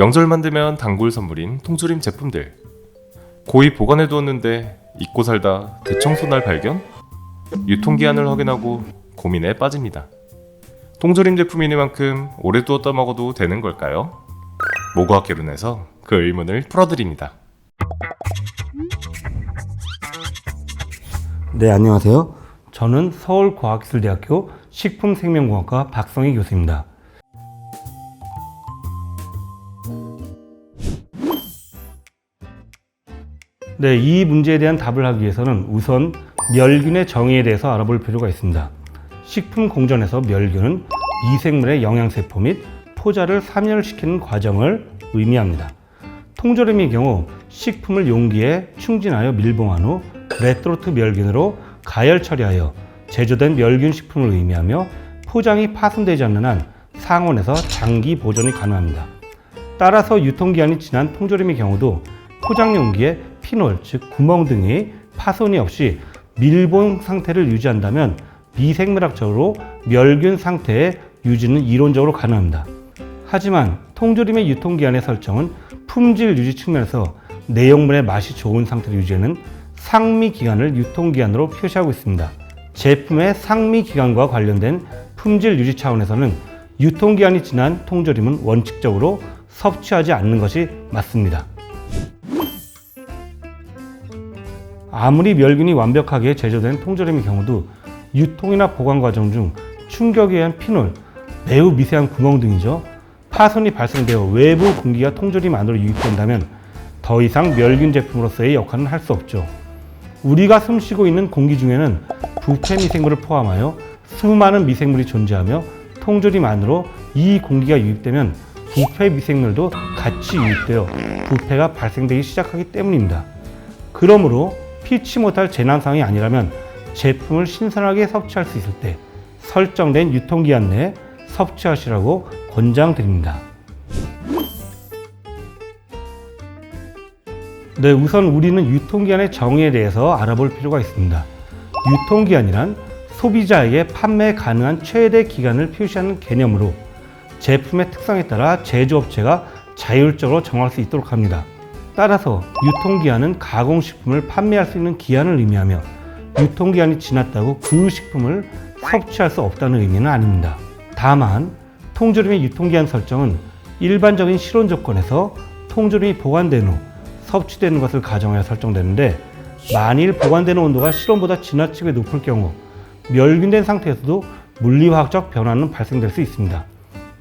명절만 되면 단골 선물인 통조림 제품들. 고이 보관해 두었는데 잊고 살다 대청소 날 발견? 유통기한을 확인하고 고민에 빠집니다. 통조림 제품이니만큼 오래 두었다 먹어도 되는 걸까요? 모과학 개론에서 그 의문을 풀어드립니다. 네, 안녕하세요. 저는 서울과학기술대학교 식품생명공학과 박성희 교수입니다. 네, 이 문제에 대한 답을 하기 위해서는 우선 멸균의 정의에 대해서 알아볼 필요가 있습니다. 식품 공전에서 멸균은 미생물의 영양세포 및 포자를 사멸시키는 과정을 의미합니다. 통조림의 경우 식품을 용기에 충진하여 밀봉한 후 레트로트 멸균으로 가열 처리하여 제조된 멸균 식품을 의미하며 포장이 파손되지 않는 한 상온에서 장기 보존이 가능합니다. 따라서 유통기한이 지난 통조림의 경우도 포장 용기에 피놀, 즉 구멍 등이 파손이 없이 밀봉 상태를 유지한다면 미생물학적으로 멸균 상태의 유지는 이론적으로 가능합니다. 하지만 통조림의 유통기한의 설정은 품질 유지 측면에서 내용물의 맛이 좋은 상태를 유지하는 상미 기간을 유통기한으로 표시하고 있습니다. 제품의 상미 기간과 관련된 품질 유지 차원에서는 유통기한이 지난 통조림은 원칙적으로 섭취하지 않는 것이 맞습니다. 아무리 멸균이 완벽하게 제조된 통조림의 경우도 유통이나 보관 과정 중 충격에 의한 피놀, 매우 미세한 구멍 등이죠. 파손이 발생되어 외부 공기가 통조림 안으로 유입된다면 더 이상 멸균 제품으로서의 역할은 할 수 없죠. 우리가 숨쉬고 있는 공기 중에는 부패 미생물을 포함하여 수많은 미생물이 존재하며 통조림 안으로 이 공기가 유입되면 부패 미생물도 같이 유입되어 부패가 발생되기 시작하기 때문입니다. 그러므로 피치 못할 재난상이 아니라면 제품을 신선하게 섭취할 수 있을 때 설정된 유통기한 내에 섭취하시라고 권장드립니다. 네, 우선 우리는 유통기한의 정의에 대해서 알아볼 필요가 있습니다. 유통기한이란 소비자에게 판매 가능한 최대 기간을 표시하는 개념으로 제품의 특성에 따라 제조업체가 자율적으로 정할 수 있도록 합니다. 따라서 유통기한은 가공식품을 판매할 수 있는 기한을 의미하며 유통기한이 지났다고 그 식품을 섭취할 수 없다는 의미는 아닙니다. 다만 통조림의 유통기한 설정은 일반적인 실온 조건에서 통조림이 보관된 후 섭취되는 것을 가정하여 설정되는데 만일 보관되는 온도가 실온보다 지나치게 높을 경우 멸균된 상태에서도 물리화학적 변화는 발생될 수 있습니다.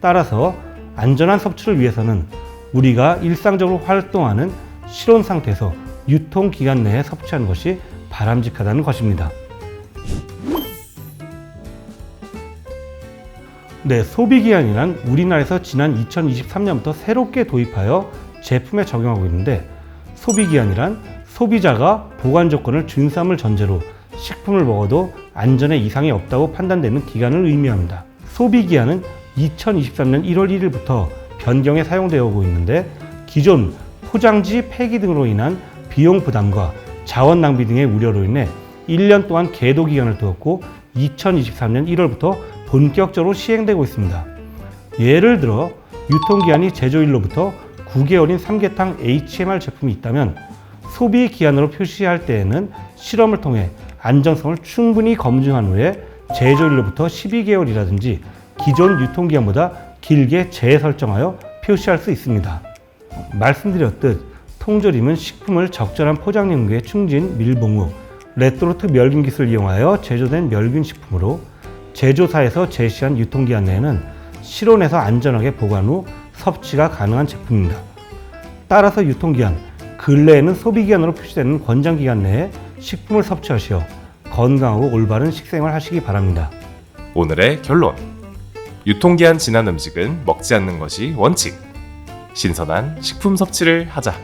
따라서 안전한 섭취를 위해서는 우리가 일상적으로 활동하는 실온 상태에서 유통 기간 내에 섭취하는 것이 바람직하다는 것입니다. 네, 소비 기한이란 우리나라에서 지난 2023년부터 새롭게 도입하여 제품에 적용하고 있는데 소비 기한이란 소비자가 보관 조건을 준수함을 전제로 식품을 먹어도 안전에 이상이 없다고 판단되는 기간을 의미합니다. 소비 기한은 2023년 1월 1일부터 변경에 사용되어 오고 있는데 기존 포장지 폐기 등으로 인한 비용 부담과 자원 낭비 등의 우려로 인해 1년 동안 계도 기간을 두었고 2023년 1월부터 본격적으로 시행되고 있습니다. 예를 들어 유통기한이 제조일로부터 9개월인 삼계탕 HMR 제품이 있다면 소비 기한으로 표시할 때에는 실험을 통해 안정성을 충분히 검증한 후에 제조일로부터 12개월이라든지 기존 유통기한보다 길게 재설정하여 표시할 수 있습니다. 말씀드렸듯 통조림은 식품을 적절한 포장 용기에 충진 밀봉 후 레트로트 멸균 기술을 이용하여 제조된 멸균 식품으로 제조사에서 제시한 유통기한 내에는 실온에서 안전하게 보관 후 섭취가 가능한 제품입니다. 따라서 유통기한, 근래에는 소비기한으로 표시되는 권장기간 내에 식품을 섭취하시어 건강하고 올바른 식생활 하시기 바랍니다. 오늘의 결론. 유통기한 지난 음식은 먹지 않는 것이 원칙. 신선한 식품 섭취를 하자.